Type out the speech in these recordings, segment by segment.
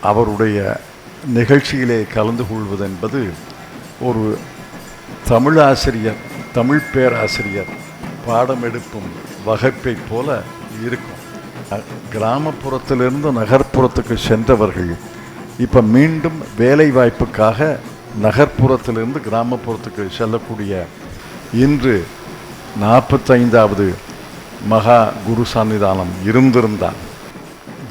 அவருடைய நிகழ்ச்சியிலே கலந்து கொள்வது என்பது ஒரு தமிழாசிரியர் தமிழ் பேராசிரியர் பாடம் எடுக்கும் வகைப்பை போல இருக்கும். கிராமப்புறத்திலிருந்து நகர்ப்புறத்துக்கு சென்றவர்கள் இப்போ மீண்டும் வேலை வாய்ப்புக்காக நகர்ப்புறத்திலிருந்து கிராமப்புறத்துக்கு செல்லக்கூடிய இன்று நாற்பத்தைந்தாவது மகா குரு சன்னிதானம் இருந்திருந்தால்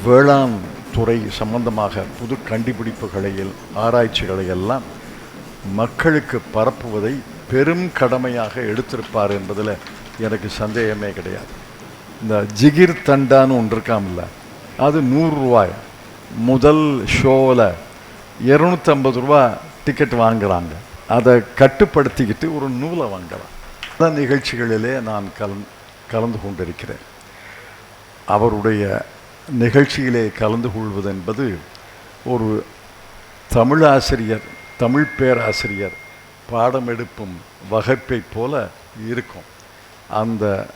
வேளாண் துறை சம்பந்தமாக புது கண்டுபிடிப்புகளையில் ஆராய்ச்சிகளை எல்லாம் மக்களுக்கு பரப்புவதை பெரும் கடமையாக எடுத்திருப்பார் என்பதில் எனக்கு சந்தேகமே கிடையாது. இந்த ஜிகிர் தண்டான்னு ஒன்று இருக்காமல்ல அது நூறு ரூபாய். முதல் ஷோவில் இரநூத்தம்பது ரூபா டிக்கெட் வாங்குறாங்க. அதை கட்டுப்படுத்திக்கிட்டு ஒரு நூலை வாங்கலாம். அந்த நிகழ்ச்சிகளிலே நான் கலந் கலந்து கொண்டிருக்கிறேன். அவருடைய நிகழ்ச்சியிலே கலந்து கொள்வது என்பது ஒரு தமிழாசிரியர் தமிழ் பேராசிரியர் பாடம் எடுப்பும் வகைப்பை போல இருக்கும். அந்த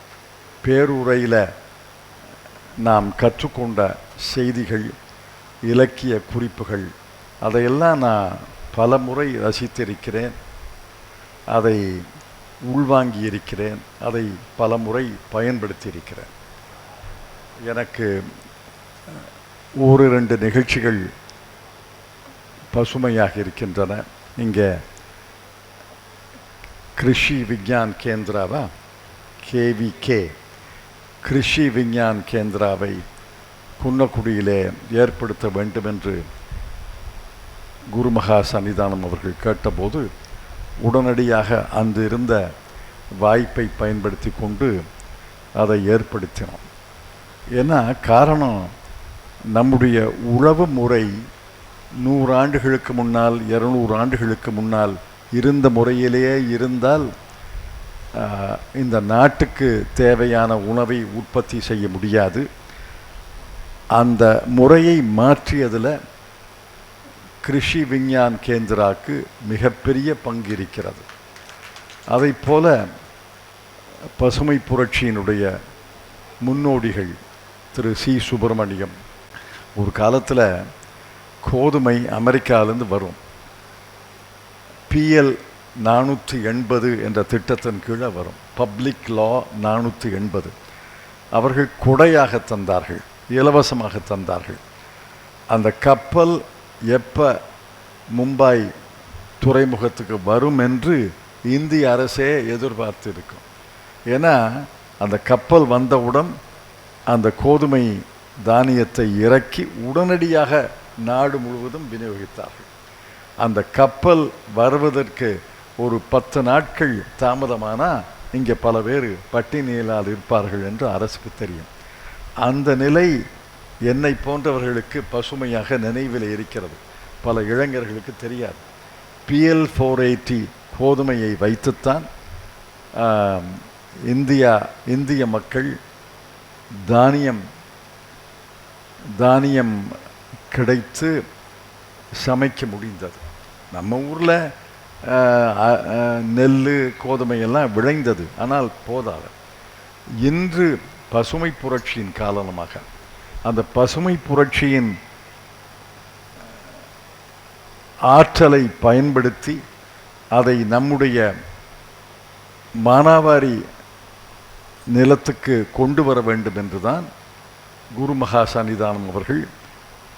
பேருரையில் நாம் கற்றுக்கொண்ட செய்திகள் இலக்கிய குறிப்புகள் அதையெல்லாம் நான் பல முறை ரசித்திருக்கிறேன். அதை உள்வாங்கி இருக்கிறேன் அதை பல முறை பயன்படுத்தியிருக்கிறேன். எனக்கு ஒரு ரெண்டு நிகழ்ச்சிகள் பசுமையாக இருக்கின்றன. இங்கே கிருஷி விஞ்ஞான் கேந்திராவா? கேவிகே கிருஷி விஞ்ஞான் கேந்திராவை குன்னக்குடியிலே ஏற்படுத்த வேண்டும் என்று குருமகா சன்னிதானம் அவர்கள் கேட்டபோது உடனடியாக அந்த இருந்த வாய்ப்பை பயன்படுத்தி கொண்டு அதை ஏற்படுத்தினோம். ஏன்னா காரணம்? நம்முடைய உழவு முறை நூறாண்டுகளுக்கு முன்னால் இருநூறு ஆண்டுகளுக்கு முன்னால் இருந்த முறையிலேயே இருந்தால் இந்த நாட்டுக்கு தேவையான உணவை உற்பத்தி செய்ய முடியாது. அந்த முறையை மாற்றியதில் கிருஷி விஞ்ஞான் கேந்திராவுக்கு மிகப்பெரிய பங்கு இருக்கிறது. அதைப் போல பசுமை புரட்சியினுடைய முன்னோடிகள் திரு சி சுப்பிரமணியம் ஒரு காலத்தில் கோதுமை அமெரிக்காவிலேருந்து வரும். பிஎல் நானூற்றி எண்பது என்ற திட்டத்தின் கீழே வரும். பப்ளிக் லா நானூற்றி எண்பது. அவர்கள் குடையாக தந்தார்கள் இலவசமாக தந்தார்கள். அந்த கப்பல் எப்போ மும்பாய் துறைமுகத்துக்கு வரும் என்று இந்திய அரசே எதிர்பார்த்து இருக்கும் ஏன்னா அந்த கப்பல் வந்தவுடன் அந்த கோதுமை தானியத்தை இறக்கி உடனடியாக நாடு முழுவதும் விநியோகித்தார்கள். அந்த கப்பல் வருவதற்கு ஒரு பத்து நாட்கள் தாமதமானால் இங்கே பல பேர் பட்டினியிலால் இருப்பார்கள் என்று அரசுக்கு தெரியும். அந்த நிலை என்னை போன்றவர்களுக்கு பசுமையாக நினைவில் இருக்கிறது. பல இளைஞர்களுக்கு தெரியாது. பிஎல் ஃபோர் எயிட்டி கோதுமையை வைத்துத்தான் இந்தியா இந்திய மக்கள் தானியம் தானியம் கிடைத்து சமைக்க முடிந்தது. நம்ம ஊரில் நெல் கோதுமை எல்லாம் விளைந்தது. ஆனால் போதாது. இன்று பசுமை புரட்சியின் காரணமாக அந்த பசுமை புரட்சியின் ஆற்றலை பயன்படுத்தி அதை நம்முடைய மானாவாரி நிலத்துக்கு கொண்டு வர வேண்டும் என்றுதான் குரு மகா சன்னிதானம் அவர்கள்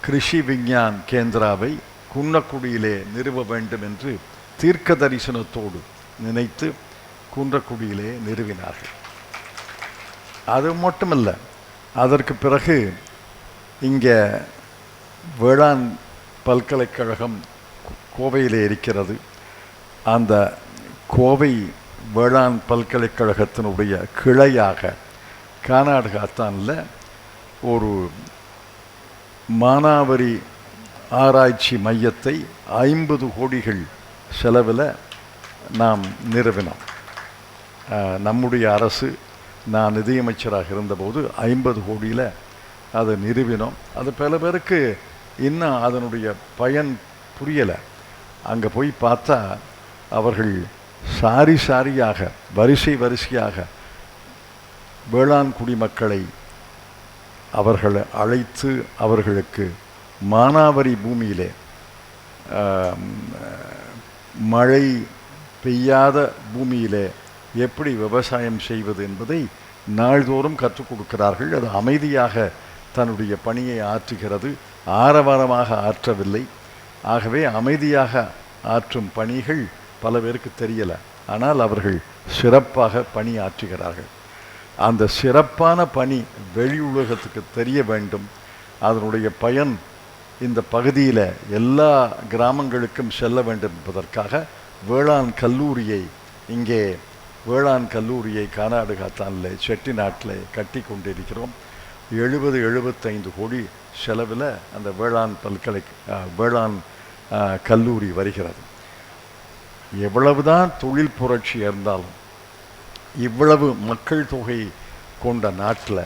கிருஷி விஞ்ஞான் கேந்திராவை குன்னக்குடியிலே நிறுவ வேண்டும் என்று தீர்க்க தரிசனத்தோடு நினைத்து குன்றக்குடியிலே நிறுவினார்கள். அது மட்டுமல்ல அதற்கு பிறகு இங்கே வேளாண் பல்கலைக்கழகம் கோவையிலே இருக்கிறது. அந்த கோவை வேளாண் பல்கலைக்கழகத்தினுடைய கிளையாக கர்நாடகாத்தானில் ஒரு மானாவரி ஆராய்ச்சி மையத்தை ஐம்பது கோடிகள் செலவில் நாம் நிறுவினோம். நம்முடைய அரசு நான் நிதியமைச்சராக இருந்தபோது ஐம்பது கோடியில் அதை நிறுவினோம். அது பல பேருக்கு இன்னும் அதனுடைய பயன் புரியலை. அங்கே போய் பார்த்தா அவர்கள் சாரி சாரியாக வரிசை வரிசையாக வேளாண் குடிமக்களை அவர்களை அழைத்து அவர்களுக்கு மானாவரி பூமியிலே மழை பெய்யாத பூமியிலே எப்படி விவசாயம் செய்வது என்பதை நாள்தோறும் கற்றுக் கொடுக்கிறார்கள். அது அமைதியாக தன்னுடைய பணியை ஆற்றுகிறது. ஆரவாரமாக ஆற்றவில்லை. ஆகவே அமைதியாக ஆற்றும் பணிகள் பல பேருக்கு தெரியலை. ஆனால் அவர்கள் சிறப்பாக பணி ஆற்றுகிறார்கள் அந்த சிறப்பான பணி வெளி உலகத்துக்கு தெரிய வேண்டும். அதனுடைய பயன் இந்த பகுதியில் எல்லா கிராமங்களுக்கும் செல்ல வேண்டும் என்பதற்காக வேளாண் கல்லூரியை இங்கே வேளாண் கல்லூரியை கானாடுகாத்தானில் செட்டிநாட்டில் கட்டி கொண்டிருக்கிறோம். எழுபது எழுபத்தைந்து கோடி செலவில் அந்த வேளாண் பல்கலை வேளாண் கல்லூரி வருகிறது. எவ்வளவுதான் தொழில் புரட்சி இருந்தாலும் இவ்வளவு மக்கள் தொகை கொண்ட நாட்டில்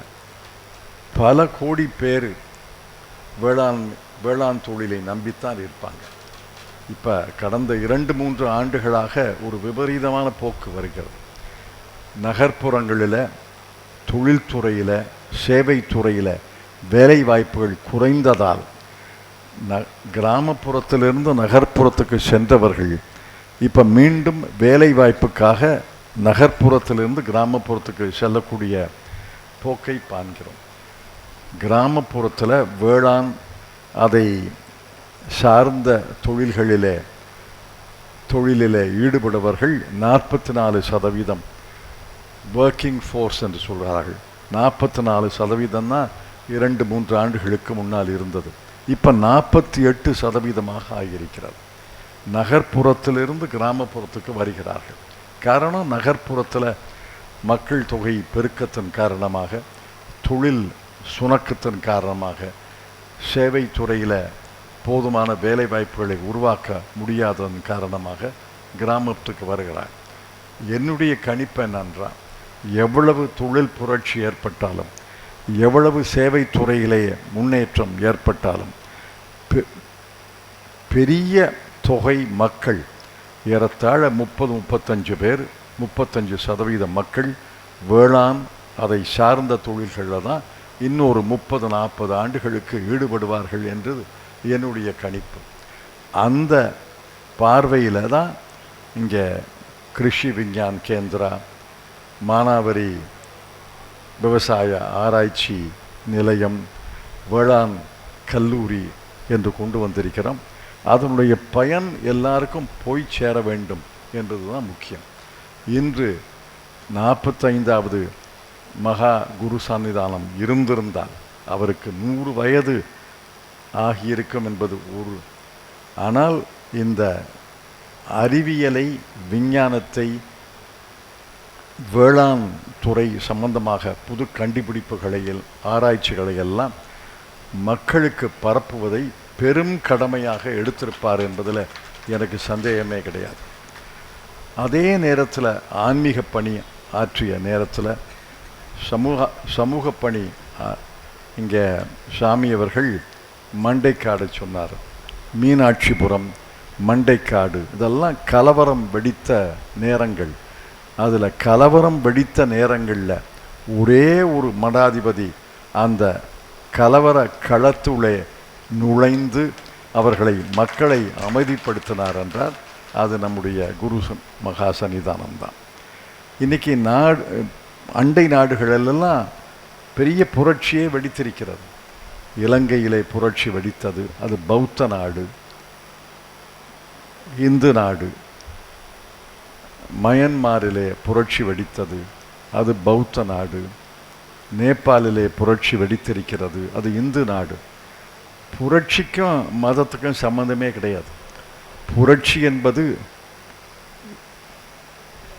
பல கோடி பேர் வேளாண் வேளாண் தொழிலை நம்பித்தான் இருப்பாங்க. இப்போ கடந்த இரண்டு மூன்று ஆண்டுகளாக ஒரு விபரீதமான போக்கு வருகிறது. நகர்ப்புறங்களில் தொழில்துறையில் சேவைத்துறையில் வேலை வாய்ப்புகள் குறைந்ததால் ந கிராமப்புறத்திலிருந்து நகர்ப்புறத்துக்கு சென்றவர்கள் இப்போ மீண்டும் வேலை வாய்ப்புக்காக நகர்ப்புறத்திலிருந்து கிராமப்புறத்துக்கு செல்லக்கூடிய போக்கை காண்கிறோம் கிராமப்புறத்தில் வேளாண் அதை சார்ந்த தொழில்களிலே தொழிலில் ஈடுபடுபவர்கள் நாற்பத்தி நாலு சதவீதம் ஒர்க்கிங் ஃபோர்ஸ் என்று சொல்கிறார்கள் நாற்பத்தி நாலு சதவீதம்னா இரண்டு மூன்று ஆண்டுகளுக்கு முன்னால் இருந்தது. இப்போ நாற்பத்தி எட்டு சதவீதமாக ஆகியிருக்கிறது. நகர்ப்புறத்திலிருந்து கிராமப்புறத்துக்கு வருகிறார்கள். காரணம் நகர்ப்புறத்தில் மக்கள் தொகை பெருக்கத்தின் காரணமாக தொழில் சுணக்கத்தின் காரணமாக சேவை துறையில் போதுமான வேலை வாய்ப்புகளை உருவாக்க முடியாததன் காரணமாக கிராமத்துக்கு வருகிறார். என்னுடைய கணிப்பு என்னென்றால் எவ்வளவு தொழில் புரட்சி ஏற்பட்டாலும் எவ்வளவு சேவை துறையிலேயே முன்னேற்றம் ஏற்பட்டாலும் பெரிய தொகை மக்கள் ஏறத்தாழ முப்பது முப்பத்தஞ்சு பேர் முப்பத்தஞ்சு சதவீத மக்கள் வேளாண் அதை சார்ந்த தொழில்களில் தான் இன்னொரு முப்பது நாற்பது ஆண்டுகளுக்கு ஈடுபடுவார்கள் என்றது என்னுடைய கணிப்பு. அந்த பார்வையில் தான் இங்கே கிருஷி விஞ்ஞான் கேந்திரா மானாவரி விவசாய ஆராய்ச்சி நிலையம் வேளாண் கல்லூரி என்று கொண்டு வந்திருக்கிறோம். அதனுடைய பயன் எல்லாருக்கும் போய் சேர வேண்டும் என்பது தான் முக்கியம். இன்று நாற்பத்தைந்தாவது மகா குரு சன்னிதானம் இருந்திருந்தால் அவருக்கு நூறு வயது ஆகியிருக்கும் என்பது ஒரு. ஆனால் இந்த அறிவியலை விஞ்ஞானத்தை வேளாண் துறை சம்பந்தமாக புது கண்டுபிடிப்புகளில் ஆராய்ச்சிகளை எல்லாம் மக்களுக்கு பரப்புவதை பெரும் கடமையாக எடுத்திருப்பார் என்பதில் எனக்கு சந்தேகமே கிடையாது. அதே நேரத்தில் ஆன்மீக பணி ஆற்றிய நேரத்தில் சமூக சமூக பணி இங்கே சாமி அவர்கள் மண்டைக்காடு சொன்னார். மீனாட்சிபுரம் மண்டைக்காடு இதெல்லாம் கலவரம் வெடித்த நேரங்கள். அதில் கலவரம் வெடித்த நேரங்களில் ஒரே ஒரு மடாதிபதி அந்த கலவர களத்துள்ளே நுழைந்து அவர்களை மக்களை அமைதிப்படுத்தினார் என்றால் அது நம்முடைய குரு மகா சன்னிதானம் தான் இன்னைக்கு நாடு அண்டை நாடுகளெல்லாம் பெரிய புரட்சியே வெடித்திருக்கிறது. இலங்கையிலே புரட்சி வெடித்தது அது பௌத்த நாடு இந்து நாடு மயன்மாரிலே புரட்சி வெடித்தது அது பௌத்த நாடு நேபாளிலே புரட்சி வெடித்திருக்கிறது அது இந்து நாடு. புரட்சிக்கும் மதத்துக்கும் சம்மந்தமே கிடையாது. புரட்சி என்பது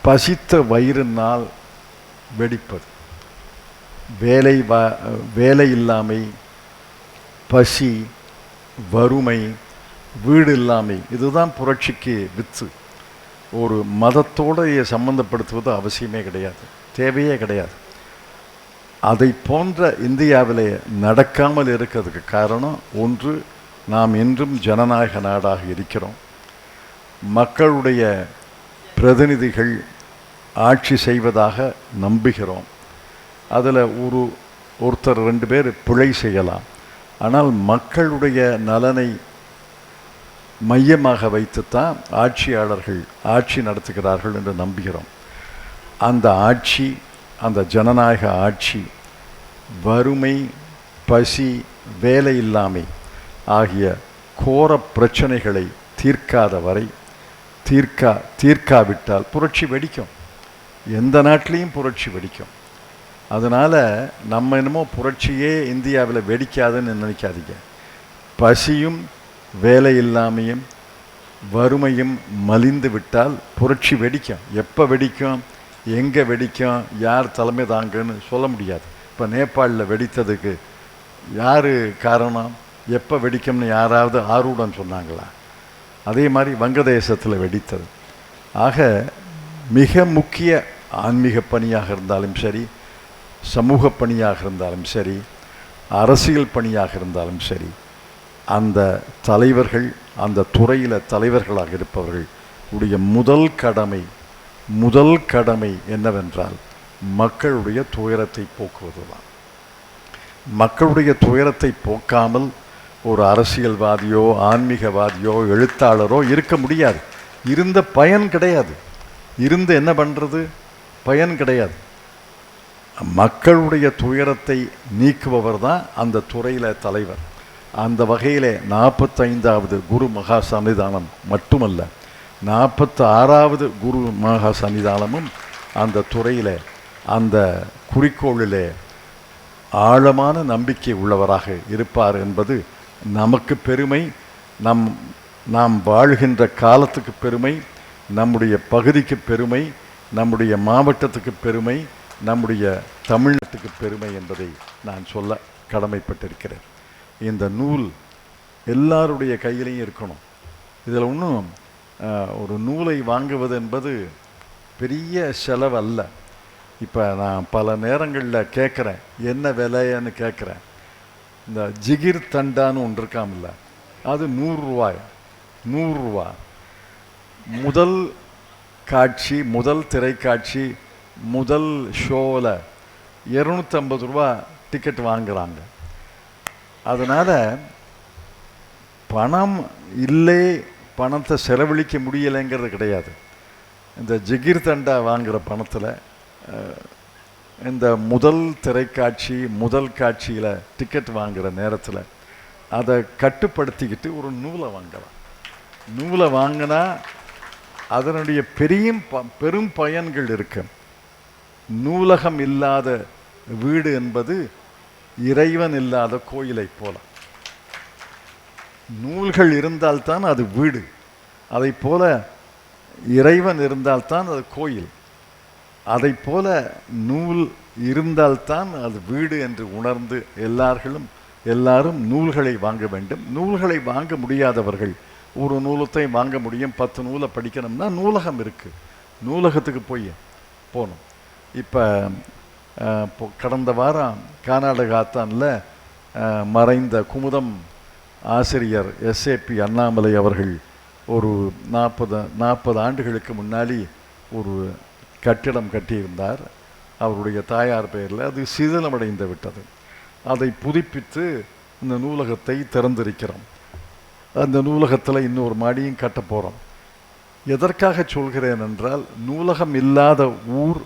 பசித்த வயிறினால் வெடிப்பது. வேலை வா வேலை இல்லாமை பசி வறுமை வீடு இல்லாமை இதுதான் புரட்சிக்கு வித்து. ஒரு மதத்தோடு சம்மந்தப்படுத்துவது அவசியமே கிடையாது. தேவையே கிடையாது. அதை போன்ற இந்தியாவிலே நடக்காமல் இருக்கிறதுக்கு காரணம் ஒன்று நாம் இன்றும் ஜனநாயக நாடாக இருக்கிறோம். மக்களுடைய பிரதிநிதிகள் ஆட்சி செய்வதாக நம்புகிறோம். அதில் ஒரு ஒருத்தர் ரெண்டு பேர் பிழை செய்யலாம். ஆனால் மக்களுடைய நலனை மையமாக வைத்துத்தான் ஆட்சியாளர்கள் ஆட்சி நடத்துகிறார்கள் என்று நம்புகிறோம். அந்த ஆட்சி அந்த ஜனநாயக ஆட்சி வறுமை பசி வேலையில்லாமை ஆகிய கோர பிரச்சனைகளை தீர்க்காத வரை தீர்க்கா தீர்க்காவிட்டால் புரட்சி வெடிக்கும். எந்த நாட்டிலையும் புரட்சி வெடிக்கும். அதனால் நம்ம என்னமோ புரட்சியே இந்தியாவில் வெடிக்காதுன்னு நினைக்காதீங்க. பசியும் வேலை இல்லாமையும் வறுமையும் மலிந்து விட்டால் புரட்சி வெடிக்கும். எப்போ வெடிக்கும்? எங்கே வெடிக்கும் யார் தலைமை தாங்கன்னு சொல்ல முடியாது. இப்போ நேபாளில் வெடித்ததுக்கு யார் காரணம்? எப்போ வெடிக்கும்னு யாராவது ஆர்வடன் சொன்னாங்களா? அதே மாதிரி வங்கதேசத்தில் வெடித்தது. ஆக மிக முக்கிய ஆன்மீக பணியாக இருந்தாலும் சரி சமூக பணியாக இருந்தாலும் சரி அரசியல் பணியாக இருந்தாலும் சரி அந்த தலைவர்கள் அந்த துறையில் தலைவர்களாக இருப்பவர்கள் உடைய முதல் கடமை முதல் கடமை என்னவென்றால் மக்களுடைய துயரத்தை போக்குவதுதான். மக்களுடைய துயரத்தை போக்காமல் ஒரு அரசியல்வாதியோ ஆன்மீகவாதியோ எழுத்தாளரோ இருக்க முடியாது. இருந்த பயன் கிடையாது. இருந்து என்ன பண்ணுறது பயன் கிடையாது. மக்களுடைய துயரத்தை நீக்குபவர் தான் அந்த துறையில் தலைவர். அந்த வகையிலே நாற்பத்தைந்தாவது குரு மகா சன்னிதானம் மட்டுமல்ல நாற்பத்தி ஆறாவது குரு மகா சன்னிதானமும் அந்த துறையில் அந்த குறிக்கோளிலே ஆழமான நம்பிக்கை உள்ளவராக இருப்பார் என்பது நமக்கு பெருமை. நம் நாம் வாழ்கின்ற காலத்துக்கு பெருமை. நம்முடைய பகுதிக்கு பெருமை. நம்முடைய மாவட்டத்துக்கு பெருமை. நம்முடைய தமிழ்நாட்டுக்கு பெருமை என்பதை நான் சொல்ல கடமைப்பட்டிருக்கிறேன். இந்த நூல் எல்லாருடைய கையிலையும் இருக்கணும். இதில் ஒன்றும் ஒரு நூலை வாங்குவது என்பது பெரிய செலவு அல்ல இப்போ நான் பல நேரங்களில் கேட்குறேன் என்ன விலைன்னு கேட்குறேன் இந்த ஜிகிர் தண்டான்னு ஒன்று இருக்காமல்ல. அது நூறுரூவாய் நூறுரூவா முதல் காட்சி முதல் திரைக்காட்சி முதல் ஷோவில் இரநூத்தம்பது ரூபா டிக்கெட் வாங்குகிறாங்க அதனால் பணம் இல்லை பணத்தை செலவழிக்க முடியலைங்கிறது கிடையாது. இந்த ஜிகிர் தண்டா வாங்குகிற பணத்தில் இந்த முதல் திரைக்காட்சி முதல் காட்சியில் டிக்கெட் வாங்குகிற நேரத்தில் அதை கட்டுப்படுத்திக்கிட்டு ஒரு நூலை வாங்கலாம். நூலை வாங்கினா அதனுடைய பெரிய ப பெரும் பயன்கள் இருக்கு. நூலகம் இல்லாத வீடு என்பது இறைவன் இல்லாத கோயிலை போல. நூல்கள் இருந்தால்தான் அது வீடு. அதை போல இறைவன் இருந்தால்தான் அது கோயில். அதை போல நூல் இருந்தால்தான் அது வீடு என்று உணர்ந்து எல்லார்களும் எல்லாரும் நூல்களை வாங்க வேண்டும். நூல்களை வாங்க முடியாதவர்கள் ஒரு நூலத்தை வாங்க முடியும் பத்து நூலை படிக்கணும்னா நூலகம் இருக்குது நூலகத்துக்கு போய் போகணும். இப்போ கடந்த வாரம் கர்நாடகாத்தானில் மறைந்த குமுதம் ஆசிரியர் எஸ்ஏபி அண்ணாமலை அவர்கள் ஒரு நாற்பது நாற்பது ஆண்டுகளுக்கு முன்னாடி ஒரு கட்டிடம் கட்டியிருந்தார். அவருடைய தாயார் பெயரில் அது சிதிலமடைந்து விட்டது. அதை புதுப்பித்து இந்த நூலகத்தை திறந்திருக்கிறோம். அந்த நூலகத்தில் இன்னொரு மாடியும் கட்ட போகிறோம் எதற்காக சொல்கிறேன் என்றால் நூலகம் இல்லாத ஊர்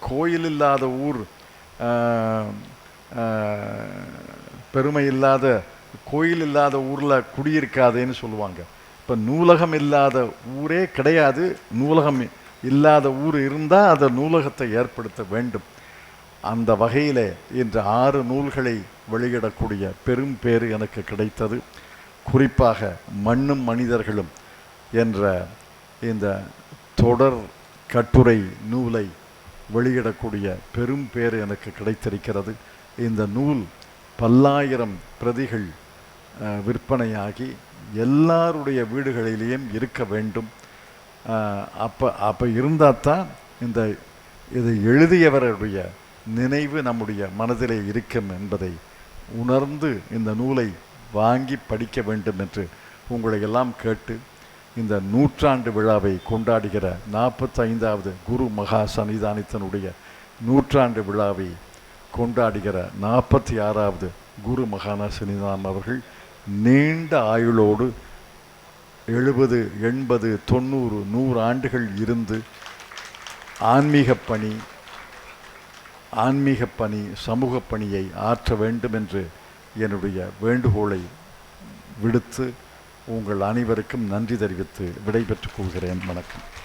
கோயில் இல்லாத ஊர் பெருமை இல்லாத கோயில் இல்லாத ஊரில் குடியிருக்காதேன்னு சொல்லுவாங்க. இப்போ நூலகம் இல்லாத ஊரே கிடையாது. நூலகம் இல்லாத ஊர் இருந்தால் அதை நூலகத்தை ஏற்படுத்த வேண்டும். அந்த வகையில் இன்று ஆறு நூல்களை வெளியிடக்கூடிய பெரும் பேர் எனக்கு கிடைத்தது. குறிப்பாக மண்ணும் மனிதர்களும் என்ற இந்த தொடர் கட்டுரை நூலை வெளியிடக்கூடிய பெரும் பேர் எனக்கு கிடைத்திருக்கிறது. இந்த நூல் பல்லாயிரம் பிரதிகள் விற்பனையாகி எல்லாருடைய வீடுகளிலேயும் இருக்க வேண்டும். அப்போ அப்போ இருந்தால் தான் இந்த இதை எழுதியவருடைய நினைவு நம்முடைய மனதிலே இருக்கும் என்பதை உணர்ந்து இந்த நூலை வாங்கி படிக்க வேண்டும் என்று உங்களை எல்லாம் கேட்டு இந்த நூற்றாண்டு விழாவை கொண்டாடுகிற நாற்பத்தைந்தாவது குரு மகா சன்னிதானித்தனுடைய நூற்றாண்டு விழாவை கொண்டாடுகிற நாற்பத்தி ஆறாவது குரு மகானா சன்னிதானம் அவர்கள் நீண்ட ஆயுளோடு எழுபது எண்பது தொண்ணூறு நூறு ஆண்டுகள் இருந்து ஆன்மீக பணி ஆன்மீக பணி சமூக பணியை ஆற்ற வேண்டும் என்று என்னுடைய வேண்டுகோளை விடுத்து உங்கள் அனைவருக்கும் நன்றி தெரிவித்து விடைபெற்றுக் கொள்கிறேன். வணக்கம்.